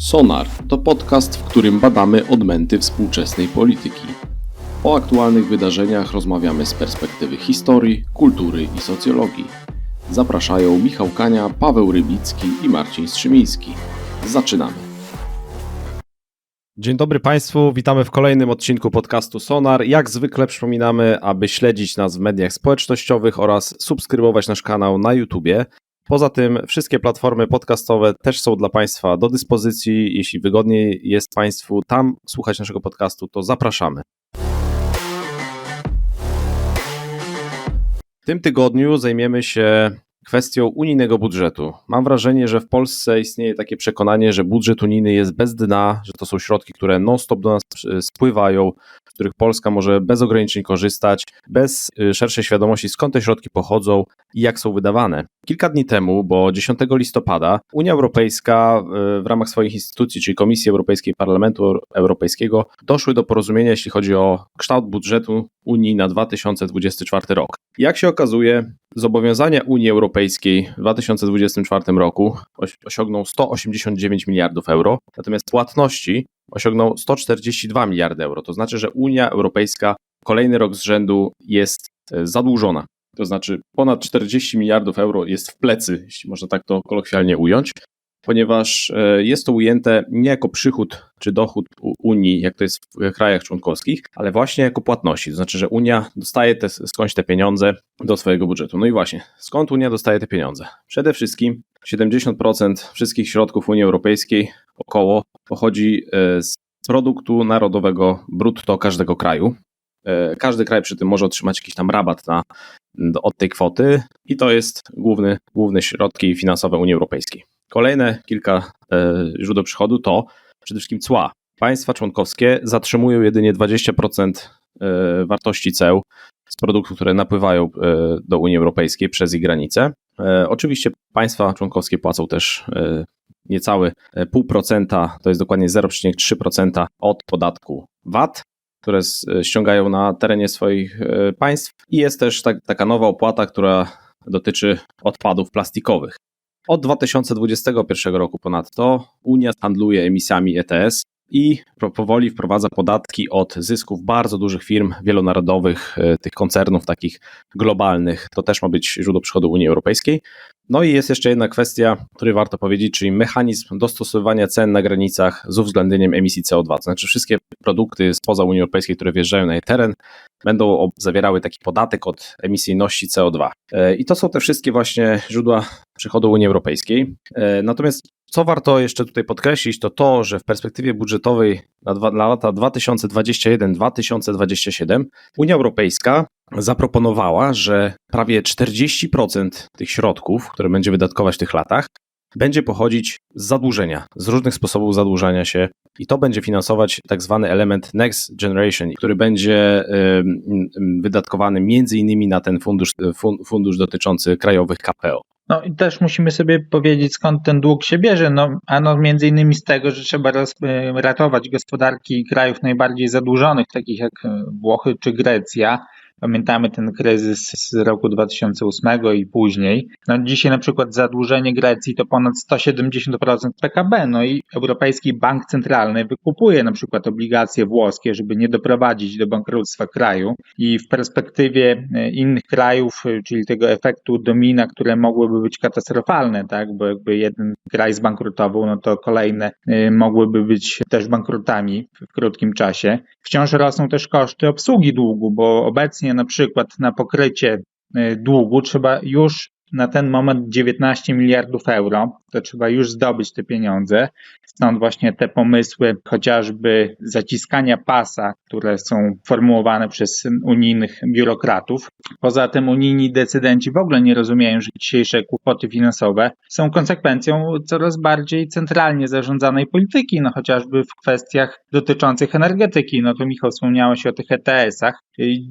Sonar to podcast, w którym badamy odmęty współczesnej polityki. O aktualnych wydarzeniach rozmawiamy z perspektywy historii, kultury i socjologii. Zapraszają Michał Kania, Paweł Rybicki i Marcin Strzymiński. Zaczynamy. Dzień dobry Państwu, witamy w kolejnym odcinku podcastu Sonar. Jak zwykle przypominamy, aby śledzić nas w mediach społecznościowych oraz subskrybować nasz kanał na YouTubie. Poza tym wszystkie platformy podcastowe też są dla Państwa do dyspozycji. Jeśli wygodniej jest Państwu tam słuchać naszego podcastu, to zapraszamy. W tym tygodniu zajmiemy się kwestią unijnego budżetu. Mam wrażenie, że w Polsce istnieje takie przekonanie, że budżet unijny jest bez dna, że to są środki, które non-stop do nas spływają, z których Polska może bez ograniczeń korzystać, bez y, szerszej świadomości skąd te środki pochodzą i jak są wydawane. Kilka dni temu, bo 10 listopada, Unia Europejska y, w ramach swoich instytucji, czyli Komisji Europejskiej Parlamentu Europejskiego, doszły do porozumienia, jeśli chodzi o kształt budżetu Unii na 2024 rok. Jak się okazuje, zobowiązania Unii Europejskiej w 2024 roku osiągną 189 miliardów euro, natomiast płatności osiągną 142 miliardy euro. To znaczy, że Unia Europejska kolejny rok z rzędu jest e, zadłużona. To znaczy ponad 40 miliardów euro jest w plecy, jeśli można tak to kolokwialnie ująć, ponieważ e, jest to ujęte nie jako przychód czy dochód Unii, jak to jest w krajach członkowskich, ale właśnie jako płatności. To znaczy, że Unia dostaje te, skądś te pieniądze do swojego budżetu. No i właśnie, skąd Unia dostaje te pieniądze? Przede wszystkim 70% wszystkich środków Unii Europejskiej około pochodzi e, z produktu narodowego brutto każdego kraju. E, każdy kraj przy tym może otrzymać jakiś tam rabat na, od tej kwoty i to jest główny, główne środki finansowe Unii Europejskiej. Kolejne kilka e, źródeł przychodu to przede wszystkim cła. Państwa członkowskie zatrzymują jedynie 20% e, wartości ceł z produktów, które napływają e, do Unii Europejskiej przez ich granice. Oczywiście państwa członkowskie płacą też niecałe 0,5%, to jest dokładnie 0,3% od podatku VAT, które ściągają na terenie swoich państw. I jest też tak, taka nowa opłata, która dotyczy odpadów plastikowych. Od 2021 roku ponadto Unia handluje emisjami ETS i powoli wprowadza podatki od zysków bardzo dużych firm wielonarodowych, e, tych koncernów takich globalnych. To też ma być źródło przychodu Unii Europejskiej. No i jest jeszcze jedna kwestia, o której warto powiedzieć, czyli mechanizm dostosowywania cen na granicach z uwzględnieniem emisji CO2. To znaczy wszystkie produkty spoza Unii Europejskiej, które wjeżdżają na jej teren, będą zawierały taki podatek od emisyjności CO2. E, I to są te wszystkie właśnie źródła przychodu Unii Europejskiej. E, natomiast co warto jeszcze tutaj podkreślić, to to, że w perspektywie budżetowej na, dwa, na lata 2021-2027 Unia Europejska zaproponowała, że prawie 40% tych środków, które będzie wydatkować w tych latach, będzie pochodzić z zadłużenia, z różnych sposobów zadłużania się i to będzie finansować tak zwany element Next Generation, który będzie wydatkowany między innymi na ten fundusz, fundusz dotyczący krajowych KPO. No i też musimy sobie powiedzieć, skąd ten dług się bierze. No, ano między innymi z tego, że trzeba ratować gospodarki krajów najbardziej zadłużonych, takich jak Włochy czy Grecja Pamiętamy ten kryzys z roku 2008 i później. No dzisiaj na przykład zadłużenie Grecji to ponad 170% PKB, no i Europejski Bank Centralny wykupuje na przykład obligacje włoskie, żeby nie doprowadzić do bankructwa kraju i w perspektywie e, innych krajów, e, czyli tego efektu domina, które mogłyby być katastrofalne, tak, bo jakby jeden kraj zbankrutował, no to kolejne e, mogłyby być też bankrutami w krótkim czasie. Wciąż rosną też koszty obsługi długu, bo obecnie na przykład na pokrycie y, długu trzeba już na ten moment 19 miliardów euro, to trzeba już zdobyć te pieniądze. Stąd właśnie te pomysły chociażby zaciskania pasa, które są formułowane przez unijnych biurokratów. Poza tym unijni decydenci w ogóle nie rozumieją, że dzisiejsze kłopoty finansowe są konsekwencją coraz bardziej centralnie zarządzanej polityki, no chociażby w kwestiach dotyczących energetyki. No to Michał wspomniałeś o tych ETS-ach.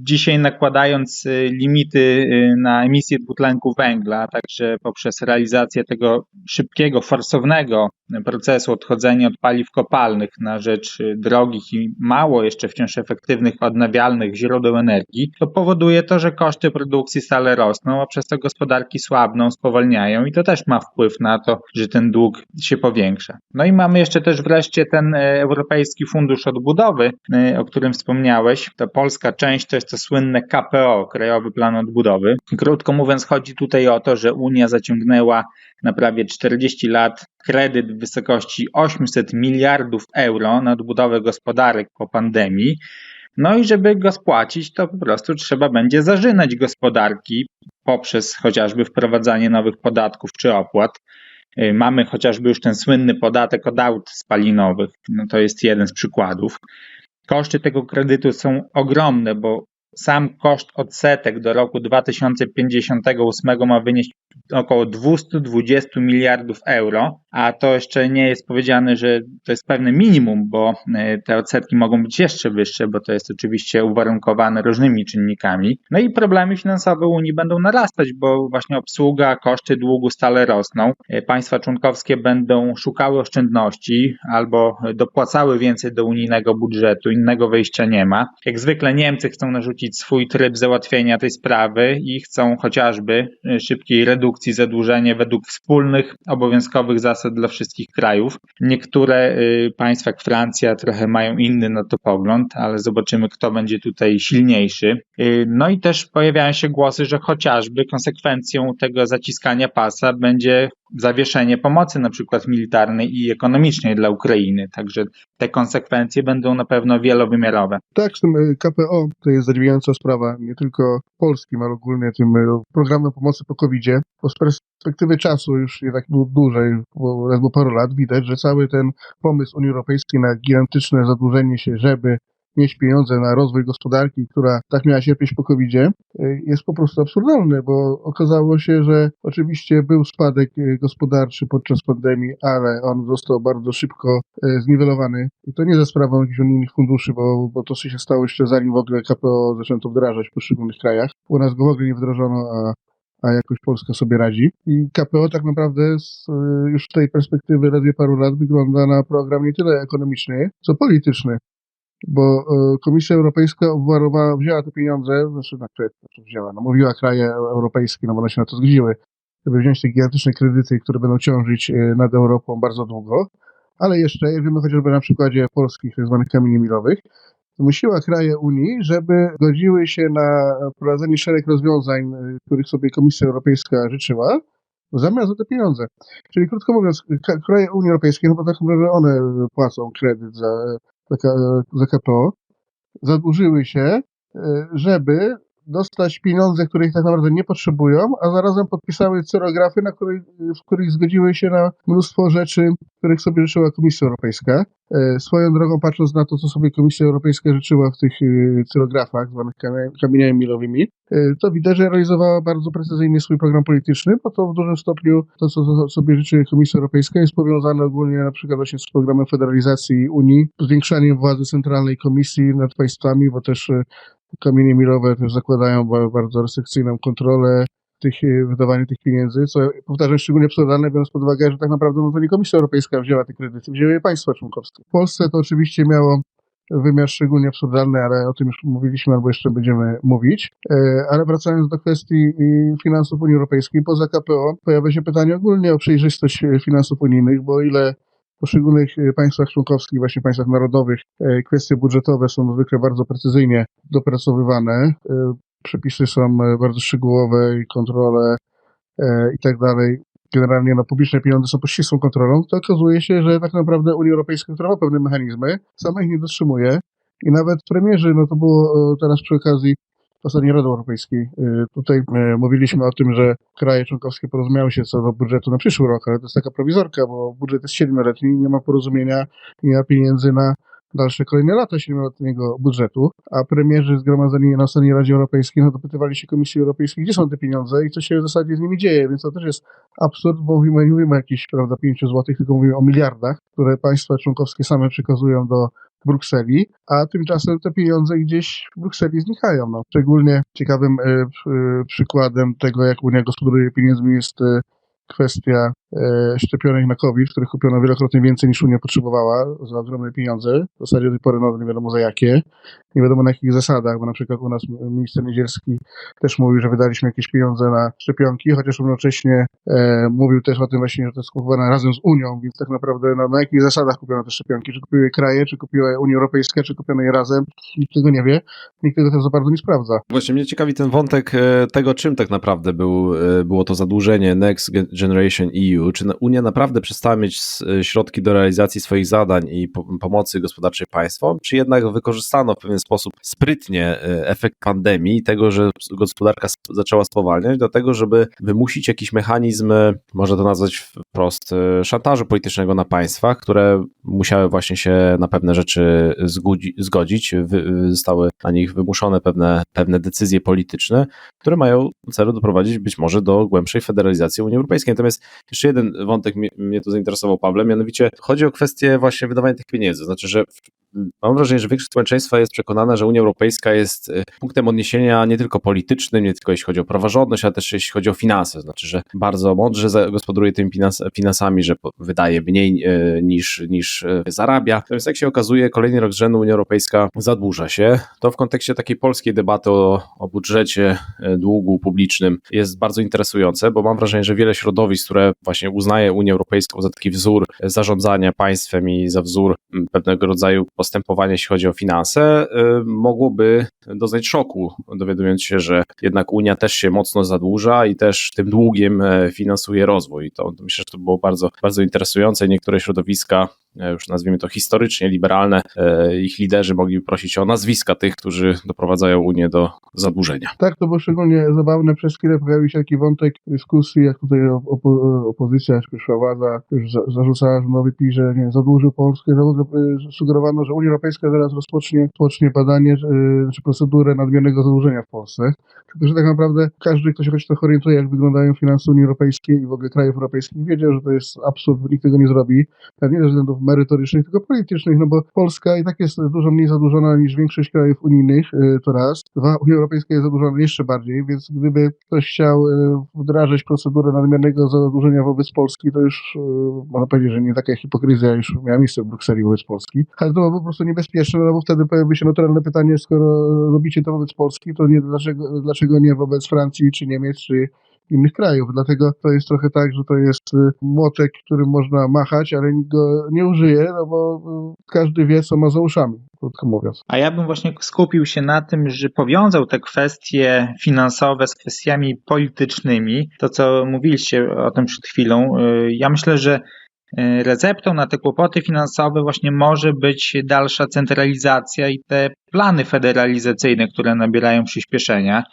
Dzisiaj nakładając limity na emisję dwutlenku węgla, węgla, także poprzez realizację tego szybkiego, forsownego procesu odchodzenia od paliw kopalnych na rzecz drogich i mało jeszcze wciąż efektywnych odnawialnych źródeł energii, to powoduje to, że koszty produkcji stale rosną, a przez to gospodarki słabną, spowalniają i to też ma wpływ na to, że ten dług się powiększa. No i mamy jeszcze też wreszcie ten e, Europejski Fundusz Odbudowy, e, o którym wspomniałeś. Ta polska część to jest to słynne KPO, Krajowy Plan Odbudowy. Krótko mówiąc, chodzi tutaj o to, że Unia zaciągnęła na prawie 40 lat kredyt w wysokości 800 miliardów euro na odbudowę gospodarek po pandemii. No i żeby go spłacić, to po prostu trzeba będzie zażynać gospodarki poprzez chociażby wprowadzanie nowych podatków czy opłat. Y, mamy chociażby już ten słynny podatek od aut spalinowych. No to jest jeden z przykładów. Koszty tego kredytu są ogromne, bo sam koszt odsetek do roku 2058 ma wynieść około 220 miliardów euro, a to jeszcze nie jest powiedziane, że to jest pewne minimum, bo e, te odsetki mogą być jeszcze wyższe, bo to jest oczywiście uwarunkowane różnymi czynnikami. No i problemy finansowe Unii będą narastać, bo właśnie obsługa, koszty długu stale rosną. E, państwa członkowskie będą szukały oszczędności albo dopłacały więcej do unijnego budżetu, innego wyjścia nie ma. Jak zwykle Niemcy chcą narzucić swój tryb załatwienia tej sprawy i chcą chociażby e, szybkiej redukcji zadłużenia według wspólnych, obowiązkowych zasad dla wszystkich krajów. Niektóre y, państwa, jak Francja, trochę mają inny na to pogląd, ale zobaczymy, kto będzie tutaj silniejszy. Y, no i też pojawiają się głosy, że chociażby konsekwencją tego zaciskania pasa będzie zawieszenie pomocy na przykład militarnej i ekonomicznej dla Ukrainy. Także te konsekwencje będą na pewno wielowymiarowe. Tak, z tym y, KPO to jest zadziwiająca sprawa, nie tylko polskim, ale ogólnie tym programem pomocy po COVID-zie, bo z perspektywy czasu już nie tak dłużej, bo ledwo paru lat, widać, że cały ten pomysł Unii Europejskiej na gigantyczne zadłużenie się, żeby mieć pieniądze na rozwój gospodarki, która tak miała cierpieć po covid y, jest po prostu absurdalny, bo okazało się, że oczywiście był spadek y, gospodarczy podczas pandemii, ale on został bardzo szybko y, zniwelowany. I to nie za sprawą jakichś unijnych funduszy, bo, bo to się stało jeszcze zanim w ogóle KPO zaczęto wdrażać w poszczególnych krajach. U nas go w ogóle nie wdrożono, a a jakoś Polska sobie radzi. I KPO tak naprawdę z, już z tej perspektywy ledwie paru lat wygląda na program nie tyle ekonomiczny, co polityczny bo e, Komisja Europejska obwarowała, wzięła te pieniądze, znaczy, znaczy wzięła, no mówiła kraje europejskie, no bo one się na to zgodziły, żeby wziąć te gigantyczne kredyty, które będą ciążyć e, nad Europą bardzo długo, ale jeszcze, jak wiemy chociażby na przykładzie polskich tak zwanych kamieni milowych, zmusiła kraje Unii, żeby godziły się na wprowadzenie szereg rozwiązań, e, których sobie Komisja Europejska życzyła, zamiast za te pieniądze. Czyli krótko mówiąc, kraje Unii Europejskiej, no bo tak naprawdę one płacą kredyt za za KPO, zadłużyły się, e, żeby dostać pieniądze, których tak naprawdę nie potrzebują, a zarazem podpisały cyrografy, na których, w których zgodziły się na mnóstwo rzeczy, których sobie życzyła Komisja Europejska. E, swoją drogą, patrząc na to, co sobie Komisja Europejska życzyła w tych e, cyrografach, zwanych kamieniami milowymi, e, to widać, że realizowała bardzo precyzyjnie swój program polityczny, bo to w dużym stopniu to, co sobie życzy Komisja Europejska, jest powiązane ogólnie na przykład właśnie z programem federalizacji Unii, zwiększaniem władzy centralnej Komisji nad państwami, bo też kamienie milowe też zakładają bardzo restrykcyjną kontrolę tych, e, wydawania tych pieniędzy, co powtarzam szczególnie absurdalne, biorąc pod uwagę, że tak naprawdę no to nie Komisja Europejska wzięła te kredyty, wzięły je państwa członkowskie. W Polsce to oczywiście miało wymiar szczególnie absurdalny, ale o tym już mówiliśmy albo jeszcze będziemy mówić. E, ale wracając do kwestii finansów Unii Europejskiej, poza KPO pojawia się pytanie ogólnie o przejrzystość finansów unijnych, bo ile poszczególnych e, państwach członkowskich, właśnie państwach narodowych, e, kwestie budżetowe są zwykle bardzo precyzyjnie dopracowywane. E, przepisy są bardzo szczegółowe i kontrole i tak dalej. Generalnie no, publiczne pieniądze są pod ścisłą kontrolą, to okazuje się, że tak naprawdę Unia Europejska, która ma pewne mechanizmy, sama ich nie dotrzymuje i nawet premierzy, no to było teraz przy okazji ostatniej Rady Europejskiej. Y, tutaj y, mówiliśmy o tym, że kraje członkowskie porozumiały się co do budżetu na przyszły rok, ale to jest taka prowizorka, bo budżet jest siedmioletni, nie ma porozumienia, nie ma pieniędzy na dalsze kolejne lata siedmioletniego budżetu, a premierzy zgromadzeni na ostatniej Radzie Europejskiej no, dopytywali się Komisji Europejskiej, gdzie są te pieniądze i co się w zasadzie z nimi dzieje, więc to też jest absurd, bo mówimy, nie mówimy o jakichś, prawda, 5 złotych, tylko mówimy o miliardach, które państwa członkowskie same przekazują do w Brukseli, a tymczasem te pieniądze gdzieś w Brukseli znikają. No. Szczególnie ciekawym e, e, przykładem tego, jak Unia gospodaruje pieniędzmi jest e, kwestia szczepionek na COVID, których kupiono wielokrotnie więcej niż Unia potrzebowała za ogromne pieniądze. W zasadzie do tej pory no, nie wiadomo za jakie, nie wiadomo na jakich zasadach, bo na przykład u nas minister Niedzielski też mówił, że wydaliśmy jakieś pieniądze na szczepionki, chociaż równocześnie e, mówił też o tym właśnie, że to jest kupowane razem z Unią, więc tak naprawdę no, na jakich zasadach kupiono te szczepionki? Czy kupiły je kraje, czy kupiła Unia Europejska, czy kupiono je razem? Nikt tego nie wie, nikt tego też za bardzo nie sprawdza. Właśnie mnie ciekawi ten wątek e, tego, czym tak naprawdę był, e, było to zadłużenie Next Generation EU. Czy Unia naprawdę przestała mieć e, środki do realizacji swoich zadań i pomocy gospodarczej państwom, czy jednak wykorzystano w pewien sposób sprytnie efekt pandemii tego, że gospodarka zaczęła spowalniać, do tego, żeby wymusić jakiś mechanizm, można to nazwać wprost, szantażu politycznego na państwach, które musiały właśnie się na pewne rzeczy zgodzić, zostały na nich wymuszone pewne, pewne decyzje polityczne, które mają celu doprowadzić być może do głębszej federalizacji Unii Europejskiej. Natomiast jeszcze jeden wątek mnie tu zainteresował, Pawle, mianowicie chodzi o kwestię właśnie wydawania tych pieniędzy. Znaczy, że mam wrażenie, że większość społeczeństwa jest przekonana, że Unia Europejska jest e, punktem odniesienia nie tylko politycznym, nie tylko jeśli chodzi o praworządność, ale też jeśli chodzi o finanse. Znaczy, że bardzo mądrze gospodaruje tymi finansami, że wydaje mniej e, niż, niż e, zarabia. Natomiast jak się okazuje, kolejny rok z rzędu Unia Europejska zadłuża się. To w kontekście takiej polskiej debaty o, o budżecie, długu publicznym jest bardzo interesujące, bo mam wrażenie, że wiele środowisk, które właśnie uznaje Unię Europejską za taki wzór zarządzania państwem i za wzór pewnego rodzaju postępowania, jeśli chodzi o finanse, y, mogłoby doznać szoku, dowiadując się, że jednak Unia też się mocno zadłuża i też tym długiem e, finansuje rozwój. I to myślę, że to było bardzo, bardzo interesujące. Niektóre środowiska już nazwijmy to historycznie liberalne, e, ich liderzy mogli prosić o nazwiska tych, którzy doprowadzają Unię do zadłużenia. Tak, to było szczególnie zabawne. Przez chwilę pojawił się taki wątek dyskusji, jak tutaj opo opozycja, przyszła władza, już za zarzucała, nowy PiS, że nie, zadłużył Polskę, że w ogóle e, sugerowano, że Unia Europejska zaraz rozpocznie, rozpocznie badanie czy procedurę nadmiernego zadłużenia w Polsce. Tylko, że tak naprawdę każdy, kto się choć trochę orientuje, jak wyglądają finanse Unii Europejskiej i w ogóle krajów europejskich, wiedział, że to jest absurd, nikt tego nie zrobi. Tak nie ze względów merytorycznych, tylko politycznych, no bo Polska i tak jest dużo mniej zadłużona niż większość krajów unijnych, y, to raz. Dwa, Unia Europejska jest zadłużona jeszcze bardziej, więc gdyby ktoś chciał y, wdrażać procedurę nadmiernego zadłużenia wobec Polski, to już y, można powiedzieć, że nie taka hipokryzja już miała miejsce w Brukseli wobec Polski, ale to po prostu niebezpieczne, no bo wtedy pojawi się naturalne pytanie, skoro robicie to wobec Polski, to nie dlaczego, dlaczego nie wobec Francji, czy Niemiec, czy innych krajów. Dlatego to jest trochę tak, że to jest y, młotek, którym można machać, ale nikt go nie użyje, no bo y, każdy wie, co ma za uszami. A ja bym właśnie skupił się na tym, że powiązał te kwestie finansowe z kwestiami politycznymi. To, co mówiliście o tym przed chwilą. Y, ja myślę, że receptą na te kłopoty finansowe właśnie może być dalsza centralizacja i te plany federalizacyjne, które nabierają przyspieszenia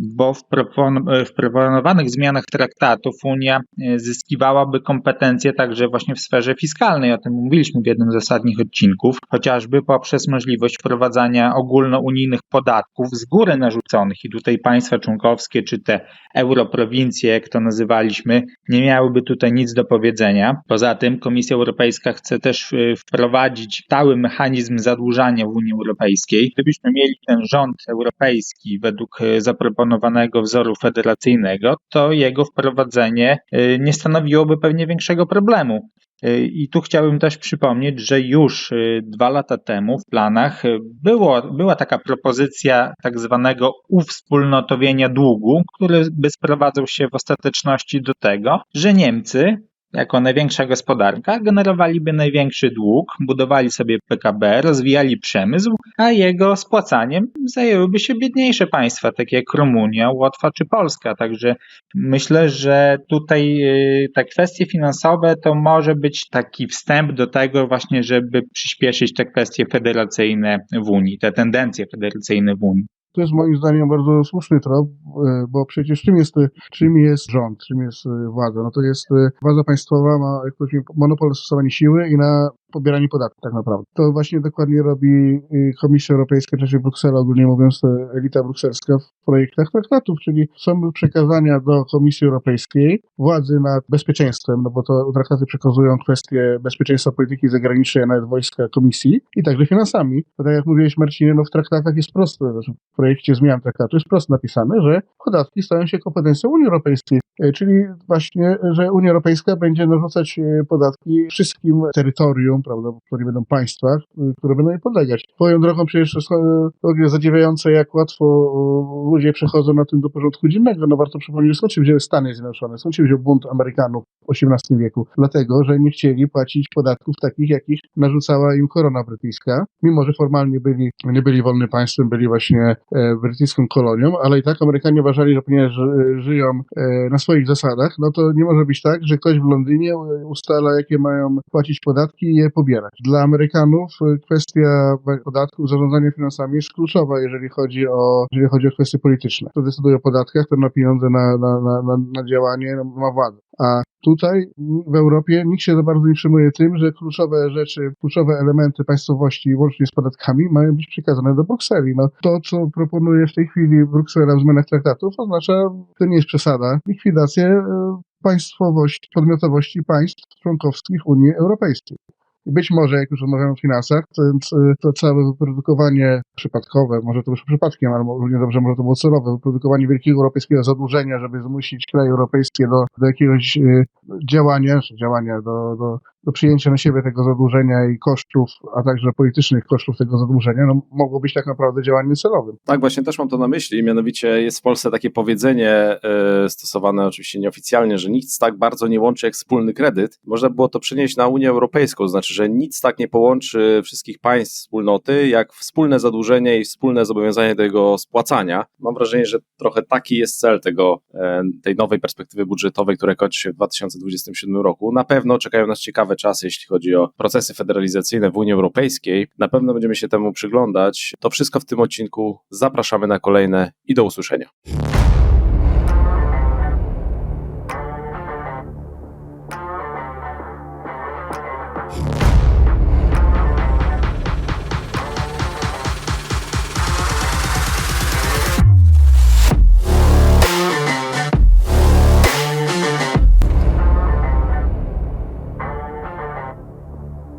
bo w, propon- w proponowanych zmianach traktatów Unia e, zyskiwałaby kompetencje także właśnie w sferze fiskalnej. O tym mówiliśmy w jednym z ostatnich odcinków, chociażby poprzez możliwość wprowadzania ogólnounijnych podatków z góry narzuconych i tutaj państwa członkowskie czy te europrowincje, jak to nazywaliśmy, nie miałyby tutaj nic do powiedzenia. Poza tym Komisja Europejska chce też e, wprowadzić stały mechanizm zadłużania w Unii Europejskiej. Gdybyśmy mieli ten rząd europejski według e, zaproponowanych zaproponowanego wzoru federacyjnego, to jego wprowadzenie y, nie stanowiłoby pewnie większego problemu. Y, I tu chciałbym też przypomnieć, że już y, dwa lata temu w planach było, była taka propozycja tak zwanego uwspólnotowienia długu, który by sprowadzał się w ostateczności do tego, że Niemcy jako największa gospodarka, generowaliby największy dług, budowali sobie PKB, rozwijali przemysł, a jego spłacaniem zajęłyby się biedniejsze państwa, takie jak Rumunia, Łotwa czy Polska. Także myślę, że tutaj y, te kwestie finansowe to może być taki wstęp do tego właśnie, żeby przyspieszyć te kwestie federacyjne w Unii, te tendencje federacyjne w Unii. To jest moim zdaniem bardzo słuszny trop, e, bo przecież czym jest, czym jest rząd, czym jest e, władza? No to jest e, władza państwowa, ma jak monopol na stosowanie siły i na pobieranie podatków tak naprawdę. To właśnie dokładnie robi Komisja Europejska, czy Bruksela, ogólnie mówiąc, elita brukselska projektach traktatów, czyli są przekazania do Komisji Europejskiej władzy nad bezpieczeństwem, no bo to traktaty przekazują kwestie bezpieczeństwa polityki zagranicznej, a nawet wojska Komisji i także finansami. Bo tak jak mówiłeś Marcinie, no w traktatach jest znaczy w projekcie zmian traktatu jest prosto napisane, że podatki stają się kompetencją Unii Europejskiej, E, czyli właśnie, że Unia Europejska będzie narzucać e, podatki wszystkim terytorium, prawda, które nie będą państwach, e, które będą jej podlegać. Swoją drogą przecież to to jest zadziwiające, jak łatwo e, ludzie przechodzą na tym do porządku dziennego. No warto przypomnieć, skąd się wzięły Stany Zjednoczone, skąd się wziął bunt Amerykanów w XVIII wieku. Dlatego, że nie chcieli płacić podatków takich, jakich narzucała im korona brytyjska, mimo że formalnie byli, nie byli wolnym państwem, byli właśnie e, brytyjską kolonią, ale i tak Amerykanie uważali, że ponieważ e, żyją e, na swoich zasadach, no to nie może być tak, że ktoś w Londynie e, ustala, jakie mają płacić podatki i je pobierać. Dla Amerykanów e, kwestia podatków, zarządzania finansami jest kluczowa, jeżeli chodzi o, jeżeli chodzi o kwestie polityczne. Kto decyduje o podatkach, kto ma pieniądze na, na, na, na, działanie, no, ma władzę. A tutaj w Europie nikt się za bardzo nie przejmuje tym, że kluczowe rzeczy, kluczowe elementy państwowości, łącznie z podatkami, mają być przekazane do Brukseli. No, to, co proponuje w tej chwili Bruksela w zmianach traktatów, oznacza, to nie jest przesada, likwidację e, państwowości, podmiotowości państw członkowskich Unii Europejskiej. Być może, jak już rozmawiamy o finansach, to, to całe wyprodukowanie przypadkowe, może to już przypadkiem, ale równie dobrze może to było celowe, wyprodukowanie wielkiego europejskiego zadłużenia, żeby zmusić kraje europejskie do, do jakiegoś y, działania, czy działania do, do, do przyjęcia na siebie tego zadłużenia i kosztów, a także politycznych kosztów tego zadłużenia, no, mogło być tak naprawdę działaniem celowym. Tak, właśnie też mam to na myśli. Mianowicie jest w Polsce takie powiedzenie e, stosowane oczywiście nieoficjalnie, że nic tak bardzo nie łączy jak wspólny kredyt. Można było to przenieść na Unię Europejską, znaczy, że nic tak nie połączy wszystkich państw wspólnoty, jak wspólne zadłużenie i wspólne zobowiązanie do jego spłacania. Mam wrażenie, że trochę taki jest cel tego, e, tej nowej perspektywy budżetowej, która kończy się w 2027 roku. Na pewno czekają nas ciekawe czasy, jeśli chodzi o procesy federalizacyjne w Unii Europejskiej. Na pewno będziemy się temu przyglądać. To wszystko w tym odcinku. Zapraszamy na kolejne i do usłyszenia.